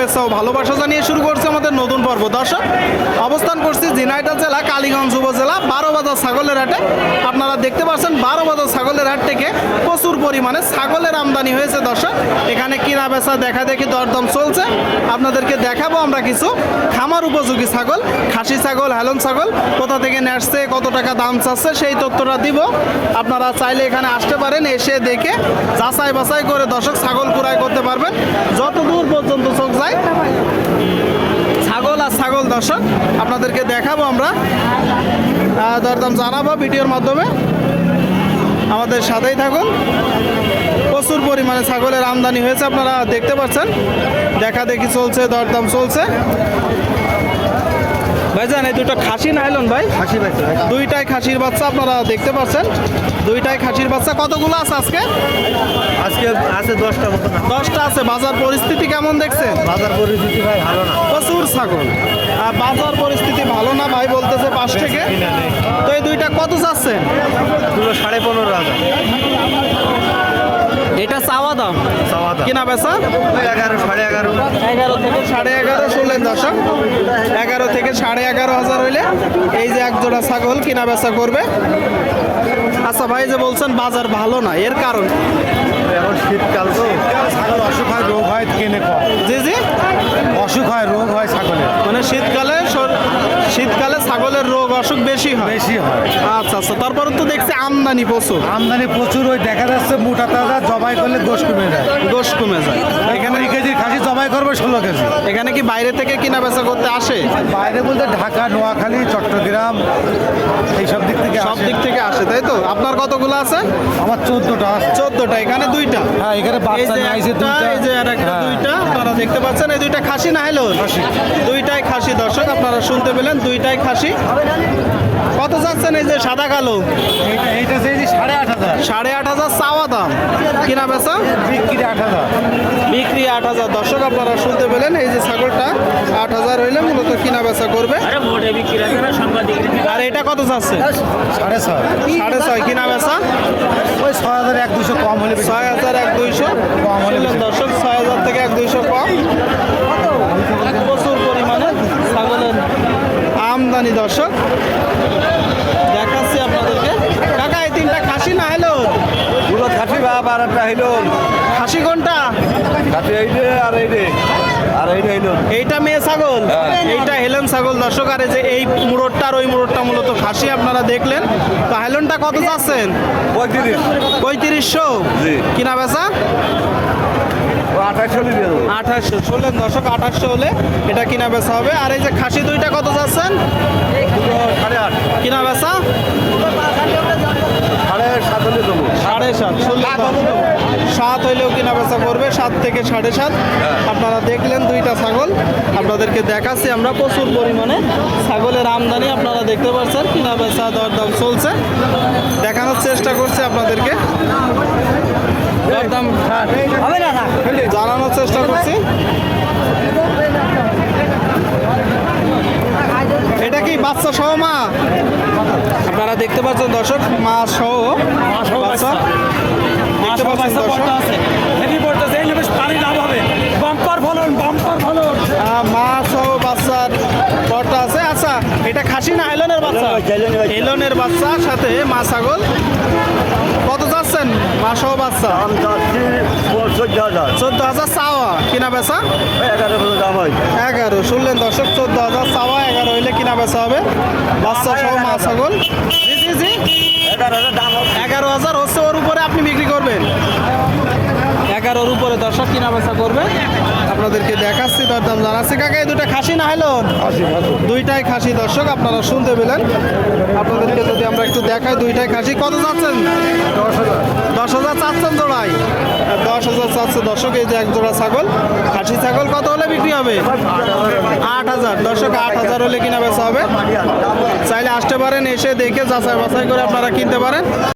শুভেচ্ছা ও ভালোবাসা জানিয়ে শুরু করছে আমাদের নতুন পর্ব। দর্শক, অবস্থান করছি ঝিনাইদহ জেলা, কালীগঞ্জ উপজেলা বারো বাজার ছাগলের হাটে। আপনারা দেখতে পাচ্ছেন বারো বাজার ছাগলের হাট থেকে প্রচুর পরিমাণে ছাগলের আমদানি হয়েছে। দর্শক, এখানে কিনা বেচা দেখা দেখি দরদম চলছে। আপনাদেরকে দেখাবো আমরা কিছু খামার উপযোগী ছাগল, খাসি ছাগল, হেলন ছাগল, কোথা থেকে নেসছে, কত টাকা দাম চাচ্ছে, সেই তথ্যটা দিব। আপনারা চাইলে এখানে আসতে পারেন, এসে দেখে যাচাই বাছাই করে দর্শক ছাগল ক্রয় করতে পারবেন। যত দূর পর্যন্ত চোখ যায় ছাগল আর ছাগল দর্শক, আপনাদেরকে দেখাবো আমরা। দরদাম জানাব ভিডিওর মাধ্যমে। আমাদের সাথেই থাকুন। প্রচুর পরিমাণে ছাগলের আমদানি হয়েছে, আপনারা দেখতে পাচ্ছেন। দেখা দেখি চলছে, দরদাম চলছে। ভাইজান এই দুটো খাসি নাইলন ভাই? খাসি পাইছে দুইটাই খাসির বাচ্চা আপনারা দেখতে পাচ্ছেন। দুইটাই খাসির বাচ্চা। কতগুলো আছে আজকে? আজকে আছে দশটা মতো না। দশটা আছে। বাজার পরিস্থিতি কেমন দেখছেন? বাজার পরিস্থিতি ভাই ভালো না। প্রচুর ছাগল। আর বাজার পরিস্থিতি ভালো না ভাই বলতেছে পাশ থেকে? তো এই দুইটা কত চাচ্ছেন দুটো সাড়ে পনেরো হাজার। এটা চাওয়া দাম। চাওয়া দাম। কিনা বেচা? এগারো সাড়ে এগারো। এগারো থেকে সাড়ে এগারো শুনলেন দর্শক। এগারো থেকে সাড়ে এগারো হাজার হইলে এই যে এক জোড়া ছাগল কিনা বেচা করবে। আচ্ছা ভাই যে বলছেন বাজার ভালো না এর কারণ? এখন শীতকাল তো। ছাগল অসুখ হয় রোগ হয় কিনে জি জি অসুখ হয় রোগ হয় ছাগলের মানে শীতকালে সর- শীতকালে রোগ অসুখ বেশি হয়? বেশি হয়। আচ্ছা আচ্ছা তারপরে তো দেখছি আমদানি প্রচুর। আমদানি প্রচুর ওই দেখা যাচ্ছে মোটা তাজা জবাই করলে গোশ কমে যায়। দোষ কমে যায়। এখানে কেজি খাসি জবাই করবে ষোলো কেজি। এখানে কি বাইরে থেকে কিনা বেচা করতে আসে? বাইরে বলতে ঢাকা নোয়াখালী চট্টগ্রাম এইসব দিক থেকে সব দিক থেকে আসে তাই তো? আপনার কতগুলো আছে? আমার চোদ্দটা আছে। চোদ্দটা এখানে দুইটা। হ্যাঁ এখানে এই বাচ্চা যে দুইটা। এই যে হ্যাঁ। দুইটা আপনারা দেখতে পাচ্ছেন এই দুইটা খাসি না হলো খাসি। দুইটাই খাসি দর্শক আপনারা শুনতে পেলেন দুইটাই খাসি। কত যাচ্ছেন এই যে সাদা কালো? এইটা- চেয়েছি সাড়ে আট হাজার। সাড়ে আট হাজার চাওয়া দাম। কিনা বেচা? বিক্রি আট হাজার। বিক্রি আট হাজার দর্শক আপনারা শুনতে পেলেন এই যে ছাগলটা আট হাজার হইলে মূলত কিনা বেচা করবে। আর এটা কত যাচ্ছে? সাড়ে ছয়। সাড়ে ছয় কিনা বেচা? ওই ছয় হাজার এক দুশো কম হলে ছয় হাজার এক দুইশো? কম হলে দর্শক ছয় হাজার থেকে এক দুইশো কম। প্রচুর পরিমাণে ছাগলের আমদানি দর্শক। দেখাচ্ছি আপনাদেরকে। কাকা এই তিনটা খাসি না হলো দুটো খাসি বা আর একটা হইল। খাসি কোনটা? এইটা মেয়ে ছাগল? হ্যাঁ। এইটা হেলেন ছাগল। দর্শক আর এই যে এই মুরোরটা ওই মুরোরটা মূলত খাসি আপনারা দেখলেন। তো হেলনটা কত চাচ্ছেন পঁয়ত্রিশ। পঁয়ত্রিশশো। কিনা বেচা? আঠাশশো শুনলেন দর্শক আঠাশশো হলে এটা কিনা বেচা হবে। আর এই যে খাসি দুইটা কত চাচ্ছেন কিনা বেচা? সাড়ে সাত হলে দেবো। সাড়ে সাত। সাত হইলেও কিনা বেচা করবে, সাত থেকে সাড়ে সাত। আপনারা দেখলেন দুইটা ছাগল। আপনাদেরকে দেখাচ্ছি আমরা প্রচুর পরিমাণে ছাগলের আমদানি, আপনারা দেখতে পাচ্ছেন কিনা বেচা দরদাম চলছে। দেখানোর চেষ্টা করছি আপনাদেরকে। দরদাম জানানোর চেষ্টা করছি। এটা কি বাচ্চা সহ মা? আপনারা দেখতে পাচ্ছেন দর্শক মা সহ বাচ্চা। দেখতে পাচ্ছেন দর্শক। মা সহ বাচ্চার পরটা আছে। আচ্ছা এটা খাসি না হেলনের বাচ্চা? হেলনের বাচ্চা সাথে মা ছাগল। কত যাচ্ছেন মা সহ বাচ্চা? চোদ্দ হাজার। চাওয়া কিনা বেচা? এগারো শুনলেন দর্শক চোদ্দ হাজার চাওয়া এগারো হইলে কিনা বেচা হবে? বাচ্চা জি জি জি এগারো হাজার হচ্ছে ওর উপরে আপনি বিক্রি করবেন। এগারোর উপরে দর্শক কিনা বেচা করবে। আপনাদেরকে দেখাচ্ছি দরদাম জানাচ্ছি। কাকা এই দুটা খাসি না হলো দুইটাই খাসি দর্শক আপনারা শুনতে পেলেন। আপনাদেরকে যদি আমরা একটু দেখাই দুইটাই খাসি। কত যাচ্ছেন দশ হাজার। চাচ্ছেন জোড়াই দশ হাজার চারশো দর্শক, এই যে এক জোড়া ছাগল, খাসি ছাগল কত হলে বিক্রি হবে? আট হাজার। দর্শক, আট হাজার হলে কিনা বেচা হবে। চাইলে আসতে পারেন, এসে দেখে যাচাই বাছাই করে আপনারা কিনতে পারেন।